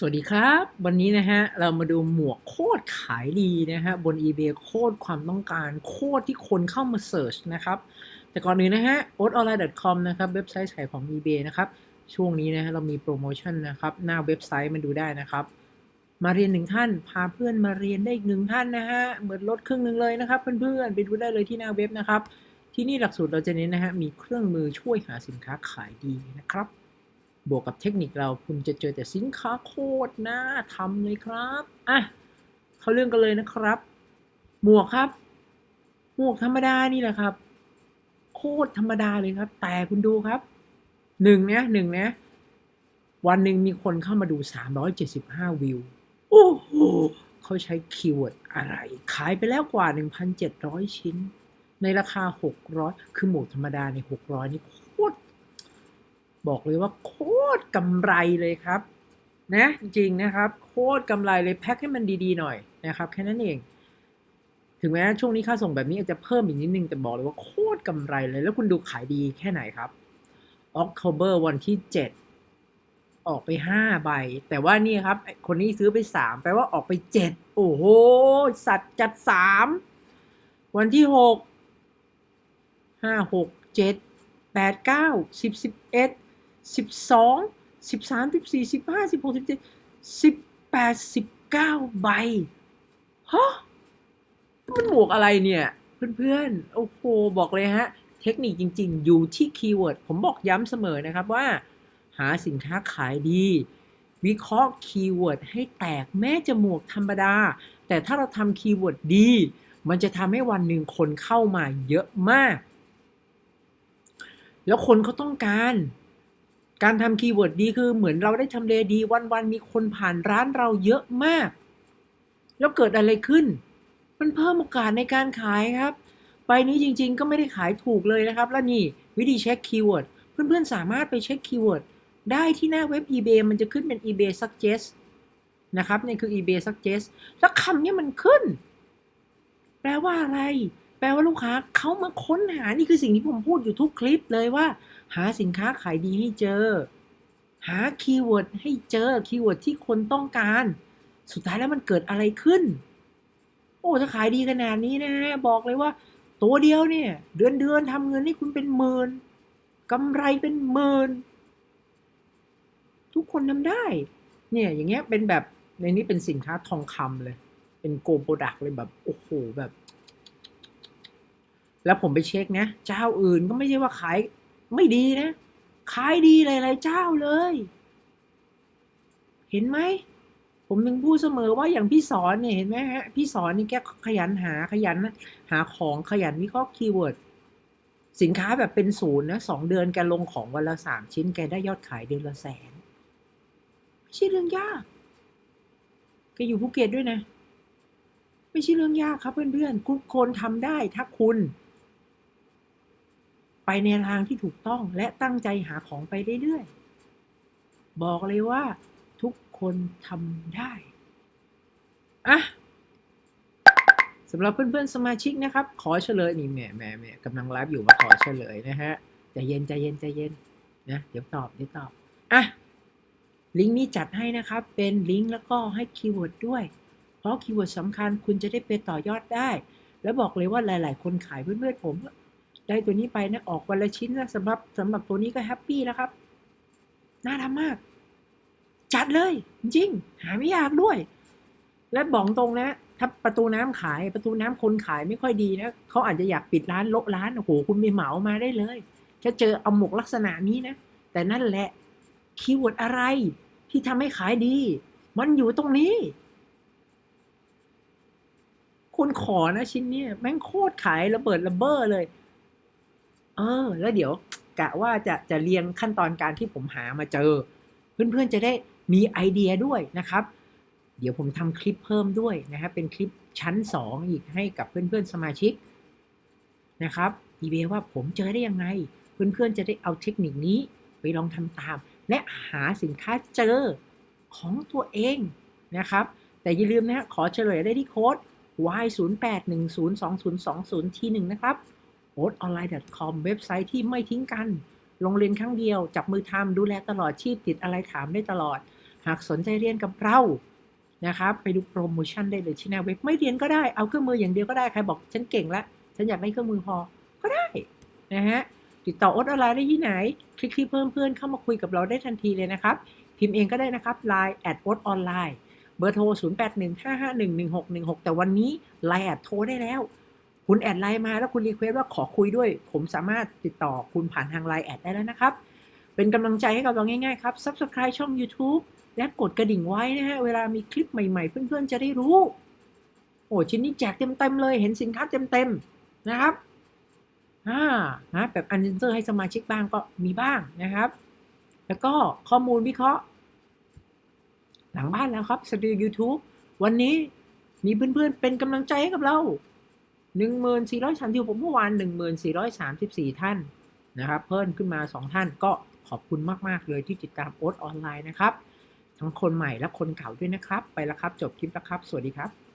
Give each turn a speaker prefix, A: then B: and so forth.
A: สวัสดีครับ วันนี้นะฮะ เรามาดูหมวกโคตรขายดีนะฮะ บน eBay โคตรความต้องการโคตรที่คนเข้ามาเสิร์ชนะครับ แต่ก่อนอื่นนะฮะ o t o n l i n e c o m นะครับเว็บไซต์ขายของ eBay นะครับ ช่วงนี้นะฮะ เรามีโปรโมชั่นนะครับ หน้าเว็บไซต์มาดูได้นะครับ มาเรียนหนึ่งท่าน พาเพื่อนมาเรียนได้อีกหนึ่งท่านนะฮะ เหมือนลดครึ่งหนึ่งเลยนะครับเพื่อนๆไปดูได้เลยที่หน้าเว็บนะครับ ที่นี่หลักสูตรเราจะเน้นนะฮะมีเครื่องมือช่วยหาสินค้าขายดีนะครับ บวกกับเทคนิคเราคุณจะเจอแต่สินค้าโคตรน่าทำเลยครับอะเขาเรื่องกันเลยนะครับ หมวกครับ หมวกธรรมดานี่แหละครับ โคตรธรรมดาเลยครับ แต่คุณดูครับหนึ่งนะหนึ่งนะ วันหนึ่งมีคนเข้ามาดู 375 วิว โอ้โหเขาใช้คีย์เวิร์ดอะไร ขายไปแล้วกว่า 1,700 ชิ้น ในราคา 600 คือหมวกธรรมดาใน 600 นี่โค บอกเลยว่าโคตรกำไรเลยครับนะจริงนะครับ โคตรกำไรเลยแพ็คให้มันดีๆหน่อยนะครับแค่นั้นเอง ถึงแม้ช่วงนี้ค่าส่งแบบนี้อาจจะเพิ่มอีกนิดนึงแต่บอกเลยว่าโคตรกำไรเลย แล้วคุณดูขายดีแค่ไหนครับ October วันที่ 7 ออกไป 5 ใบ แต่ว่านี่ครับ คนนี้ซื้อไป 3 แปลว่าออกไป 7 โอ้โห สัตว์จัด 3 วันที่ 6 5 6 7 8 9 10 11 สิบสองสิบสามสิบสี่สิบห้าสิบหกสิบเจ็ดสิบแปดสิบเก้าใบฮะมันหมวกอะไรเนี่ย เพื่อนๆ โอ้โห บอกเลยฮะ เทคนิคจริงๆ อยู่ที่คีย์เวิร์ด ผมบอกย้ำเสมอนะครับว่า หาสินค้าขายดี วิเคราะห์คีย์เวิร์ดให้แตกแม้จะหมวกธรรมดา แต่ถ้าเราทำคีย์เวิร์ดดี มันจะทำให้วันหนึ่งคนเข้ามาเยอะมาก แล้วคนเขาต้องการ การทำคีย์เวิร์ดดีคือเหมือนเราได้ทำเลดีวันๆมีคนผ่านร้านเราเยอะมาก แล้วเกิดอะไรขึ้น มันเพิ่มโอกาสในการขายครับ ใบนี้จริงๆก็ไม่ได้ขายถูกเลยนะครับ แล้วนี่วิธีเช็คคีย์เวิร์ดเพื่อนๆสามารถไปเช็คคีย์เวิร์ดได้ที่หน้าเว็บ eBay มันจะขึ้นเป็น eBay suggest นะครับนี่คือ eBay suggest แล้วคำนี้มันขึ้น แปลว่าอะไร แปลว่าลูกค้าเขามาค้นหานี่คือสิ่งที่ผมพูดอยู่ทุกคลิปเลยว่า หาสินค้าขายดีให้เจอ หาคีย์เวิร์ดให้เจอคีย์เวิร์ดที่คนต้องการ สุดท้ายแล้วมันเกิดอะไรขึ้น โอ้ถ้าขายดีขนาดนี้นะบอกเลยว่า ตัวเดียวเนี่ย เดือนเดือนทำเงินให้คุณเป็นหมื่นกำไรเป็นหมื่นทุกคนทำได้ เนี่ยอย่างเงี้ยเป็นแบบในนี้เป็นสินค้าทองคำเลย เป็นโกลโปรดักเลยแบบโอ้โหแบบ แล้วผมไปเช็คนะ เจ้าอื่นก็ไม่ใช่ว่าขาย ไม่ดีนะขายดีหลายๆเจ้าเลย เห็นไหมผมถึงพูดเสมอว่าอย่างพี่สอนเนี่ยเห็นไหมฮะพี่สอนนี่แกขยันหาขยันหาของขยันวิเคราะห์คีย์เวิร์ดสินค้าแบบเป็นศูนย์นะสองเดือนแกลงของวันละสามชิ้นแกได้ยอดขายเดือนละแสนไม่ใช่เรื่องยากแกอยู่ภูเก็ตด้วยนะ ไม่ใช่เรื่องยากครับเพื่อนๆทุกคนทำได้ถ้าคุณ ไปในทางที่ถูกต้องและตั้งใจหาของไปเรื่อยๆ บอกเลยว่าทุกคนทำได้ อะสำหรับเพื่อนๆสมาชิกนะครับ ขอเฉลยนี่แหม่แหม่แหม่กำลังไลฟ์อยู่มาขอเฉลยนะฮะใจเย็นใจเย็นใจเย็นนะเดี๋ยวตอบเดี๋ยวตอบอะลิงก์นี้จัดให้นะครับ เป็นลิงก์แล้วก็ให้คีย์เวิร์ดด้วย เพราะคีย์เวิร์ดสำคัญคุณจะได้ไปต่อยอดได้ แล้วบอกเลยว่าหลาย ๆ คนขายเพื่อนๆผม ได้ตัวนี้ไปนะออกวันละชิ้นนะสำหรับสำหรับตัวนี้ก็แฮปปี้แล้วครับ น่าทำมาก จัดเลย จริง หาไม่ยากด้วย และบอกตรงนะ ถ้าประตูน้ำขายประตูน้ำคนขายไม่ค่อยดีนะเขาอาจจะอยากปิดร้านโละร้านโอ้โหคุณไปเหมามาได้เลยแค่เจอเอาหมกลักษณะนี้นะ แต่นั่นแหละคีย์เวิร์ดอะไร ที่ทำให้ขายดี มันอยู่ตรงนี้คุณขอนะชิ้นเนี้ยแม่งโคตรขายระเบิดระเบ้อเลย เออ แล้วเดี๋ยวกะว่าจะจะเรียงขั้นตอนการที่ผมหามาเจอ เพื่อนๆจะได้มีไอเดียด้วยนะครับ เดี๋ยวผมทำคลิปเพิ่มด้วยนะครับเป็นคลิปชั้น 2 อีกให้กับเพื่อนๆสมาชิกนะครับอีเบว่าผมเจอได้ยังไง เพื่อนๆจะได้เอาเทคนิคนี้ไปลองทำตาม และหาสินค้าเจอของตัวเองนะครับ แต่อย่าลืมนะฮะขอเฉลยได้ที่โค้ด y 0 8 1 0 2 0 2 0ที่1นะครับ o t o n l i n e c o m เว็บไซต์ที่ไม่ทิ้งกัน ลงเรียนครั้งเดียว จับมือทำดูแลตลอดชีพติดอะไรถามได้ตลอด หากสนใจเรียนกับเรานะครับไปดูโปรโมชั่นได้เลยที่หน้าเว็บไม่เรียนก็ได้เอาเครื่องมืออย่างเดียวก็ได้ใครบอกฉันเก่งล้วฉันอยากได้เครื่องมือพอก็ได้นะฮะติดต่อโอ๊ตออนไลน์ได้ที่ไหน คลิกที่เพิ่มเพื่อนเข้ามาคุยกับเราได้ทันทีเลยนะครับ พิมพ์เองก็ได้นะครับ Line แอดโอ๊ตออนไลน์เบอร์โทร 0815511616 แต่วันนี้ Line แอดโทรได้แล้ว คุณแอดไลน์มาแล้วคุณรีเควสว่าขอคุยด้วย ผมสามารถติดต่อคุณผ่านทาง Line แอดได้แล้วนะครับ เป็นกำลังใจให้กับเราง่ายๆครับ Subscribe ช่อง YouTube และกดกระดิ่งไว้นะฮะ เวลามีคลิปใหม่ๆ เพื่อนๆจะได้รู้ โอ้ชิ้นนี้แจกเต็มๆเลย เห็นสินค้าเต็มๆนะครับอ่านะแบบอันเซนเซอร์ให้สมาชิกบ้างก็มีบ้างนะครับ แล้วก็ข้อมูลวิเคราะห์ หลังบ้านแล้วครับสตูดิโอ YouTube วันนี้มีเพื่อนๆเป็นกำลังใจให้กับเรา 1430ผมเมื่อวาน 1434 ท่านนะครับ เพิ่มขึ้นมา 2 ท่านก็ขอบคุณมากๆเลยที่ติดตามโอ๊ตออนไลน์นะครับ ทั้งคนใหม่และคนเก่าด้วยนะครับ ไปแล้วครับ จบคลิปแล้วครับ สวัสดีครับ